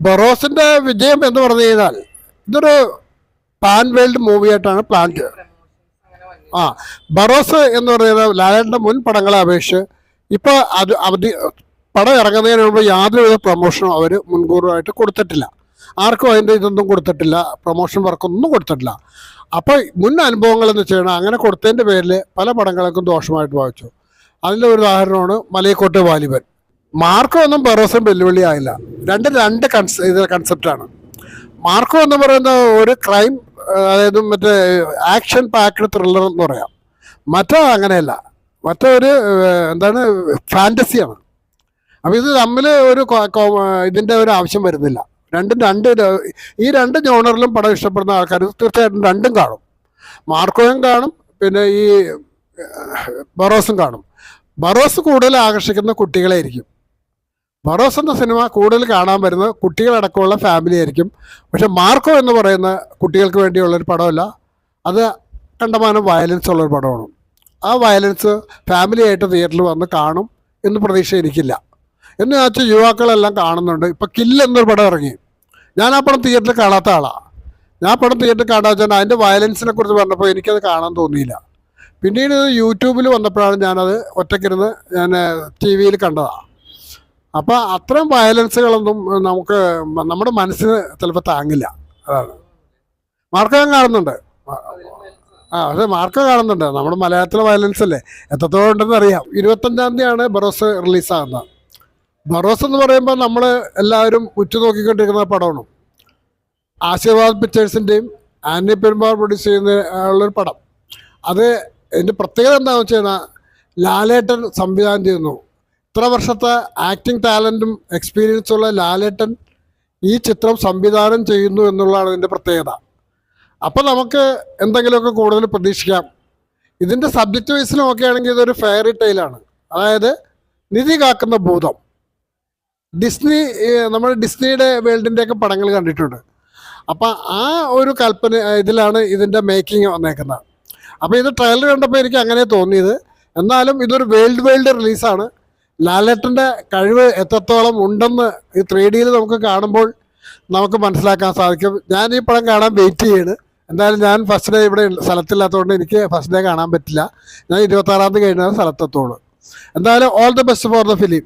ബറോസിന്റെ വിജയം എന്ന് പറഞ്ഞു കഴിഞ്ഞാൽ ഇതൊരു പാൻ വേൾഡ് മൂവിയായിട്ടാണ് പ്ലാൻ ചെയ്തത് ആ ബറോസ് എന്ന് പറയുന്നത് ലാലേട്ടന്റെ മുൻ പടങ്ങളെ അപേക്ഷിച്ച് ഇപ്പോൾ അത് അവധി പടം ഇറങ്ങുന്നതിന് മുമ്പ് യാതൊരുവിധ പ്രൊമോഷനും അവർ മുൻകൂറുമായിട്ട് കൊടുത്തിട്ടില്ല. ആർക്കും അതിന്റെ ഇതൊന്നും കൊടുത്തിട്ടില്ല പ്രൊമോഷൻ വർക്കൊന്നും കൊടുത്തിട്ടില്ല. അപ്പോൾ മുൻ അനുഭവങ്ങൾ എന്ന് വെച്ച് കഴിഞ്ഞാൽ അങ്ങനെ കൊടുത്തതിന്റെ പേരിൽ പല പടങ്ങൾക്കും ദോഷമായിട്ട് വായിച്ചു അതിന്റെ ഒരു ഉദാഹരണമാണ് മലയക്കോട്ടെ വാലിബൻ. മാർക്കോ ഒന്നും ബറോസും വെല്ലുവിളിയായില്ല രണ്ട് രണ്ട് കൺസ് കൺസെപ്റ്റാണ് മാർക്കോ എന്ന് പറയുന്ന ഒരു ക്രൈം അതായത് മറ്റേ ആക്ഷൻ പാക്ഡ് ത്രില്ലർ എന്ന് പറയാം. മറ്റോ അങ്ങനെയല്ല. മറ്റോ ഒരു എന്താണ് ഫാന്റസിയാണ് അപ്പോൾ ഇത് തമ്മിൽ ഒരു ഇതിന്റെ ഒരു ആവശ്യം വരുന്നില്ല. രണ്ടും രണ്ട് ഈ രണ്ട് ജോണറിലും പടം ഇഷ്ടപ്പെടുന്ന ആൾക്കാർ തീർച്ചയായിട്ടും രണ്ടും കാണും. മാർക്കോയും കാണും പിന്നെ ഈ ബറോസും കാണും. ബറോസ് കൂടുതൽ ആകർഷിക്കുന്ന കുട്ടികളായിരിക്കും എന്ന സിനിമ കൂടുതൽ കാണാൻ വരുന്നത് കുട്ടികളടക്കമുള്ള ഫാമിലി ആയിരിക്കും. പക്ഷെ മാർക്കോ എന്ന് പറയുന്ന കുട്ടികൾക്ക് വേണ്ടിയുള്ളൊരു പടമല്ല. അത് കണ്ടമാനം വയലൻസ് ഉള്ളൊരു പടമാണ്. ആ വയലൻസ് ഫാമിലി ആയിട്ട് തിയേറ്ററിൽ വന്ന് കാണും എന്ന് പ്രതീക്ഷ എനിക്കില്ല. എന്ന് വെച്ചാൽ യുവാക്കളെല്ലാം കാണുന്നുണ്ട്. ഇപ്പം കില്ല് എന്നൊരു പടം ഇറങ്ങി. ഞാൻ ആ പടം തിയേറ്ററിൽ കാണാത്ത ആളാണ് ഞാൻ പടം തിയേറ്ററിൽ കാണാൻ വെച്ചാൽ അതിന്റെ വയലൻസിനെ കുറിച്ച് പറഞ്ഞപ്പോൾ എനിക്കത് കാണാൻ തോന്നിയില്ല. പിന്നീട് യൂട്യൂബിൽ വന്നപ്പോഴാണ് ഞാനത് ഒറ്റയ്ക്കിരുന്ന് ഞാൻ ടി വിയിൽ കണ്ടതാണ് അപ്പോൾ അത്തരം വയലൻസുകളൊന്നും നമുക്ക് നമ്മുടെ മനസ്സിന് ചിലപ്പോൾ താങ്ങില്ല. അതാണ്. മാർക്കം കാണുന്നുണ്ട്. ആ അതെ മാർക്കം കാണുന്നുണ്ട്. നമ്മുടെ മലയാളത്തിലെ വയലൻസ് അല്ലേ? എത്രത്തോളം ഉണ്ടെന്ന് അറിയാം. ഇരുപത്തഞ്ചാം തീയതിയാണ് ബറോസ് റിലീസാകുന്നത്. ബറോസ് എന്ന് പറയുമ്പോൾ നമ്മൾ എല്ലാവരും ഉറ്റുനോക്കിക്കൊണ്ടിരിക്കുന്ന പടമാണ്. ആശീർവാദ് പിക്ചേഴ്സിന്റെയും ആന്റി പെരുമ്പാർ പ്രൊഡ്യൂസ് ചെയ്യുന്ന ഉള്ളൊരു പടം. അത് എന്റെ പ്രത്യേകത എന്താണെന്ന് വെച്ച് കഴിഞ്ഞാൽ ലാലേട്ടൻ സംവിധാനം ചെയ്യുന്നു. ഇത്ര വർഷത്തെ ആക്ടിങ് ടാലന്റും എക്സ്പീരിയൻസും ഉള്ള ലാലേട്ടൻ ഈ ചിത്രം സംവിധാനം ചെയ്യുന്നു എന്നുള്ളതാണ് ഇതിന്റെ പ്രത്യേകത. അപ്പോൾ നമുക്ക് എന്തെങ്കിലുമൊക്കെ കൂടുതൽ പ്രതീക്ഷിക്കാം. ഇതിന്റെ സബ്ജക്റ്റ് വൈസിൽ നോക്കുകയാണെങ്കിൽ ഇതൊരു ഫെയറി ടൈലാണ് അതായത് നിധി കാക്കുന്ന ഭൂതം. ഡിസ്നി നമ്മൾ ഡിസ്നിയുടെ വേൾഡിന്റെയൊക്കെ പടങ്ങൾ കണ്ടിട്ടുണ്ട്. അപ്പം ആ ഒരു കൽപ്പന ഇതിലാണ് ഇതിന്റെ മേക്കിംഗ് വന്നേക്കുന്നത്. അപ്പോൾ ഇത് ട്രെയിലർ കണ്ടപ്പോൾ എനിക്ക് അങ്ങനെ തോന്നിയത്. എന്നാലും ഇതൊരു വേൾഡ് വേൾഡ് റിലീസാണ് ലാലേട്ടന്റെ കഴിവ് എത്രത്തോളം ഉണ്ടെന്ന് ഈ ത്രീ ഡിയിൽ നമുക്ക് കാണുമ്പോൾ നമുക്ക് മനസ്സിലാക്കാൻ സാധിക്കും. ഞാൻ ഈ പടം കാണാൻ വെയിറ്റ് ചെയ്യാണ്. എന്തായാലും ഞാൻ ഫസ്റ്റ് ഡേ ഇവിടെ സ്ഥലത്തില്ലാത്തതുകൊണ്ട് എനിക്ക് ഫസ്റ്റ് ഡേ കാണാൻ പറ്റില്ല. ഞാൻ ഇരുപത്താറാം തീയതി കഴിഞ്ഞാൽ സ്ഥലത്തെത്തോളൂ എന്തായാലും all the best for the film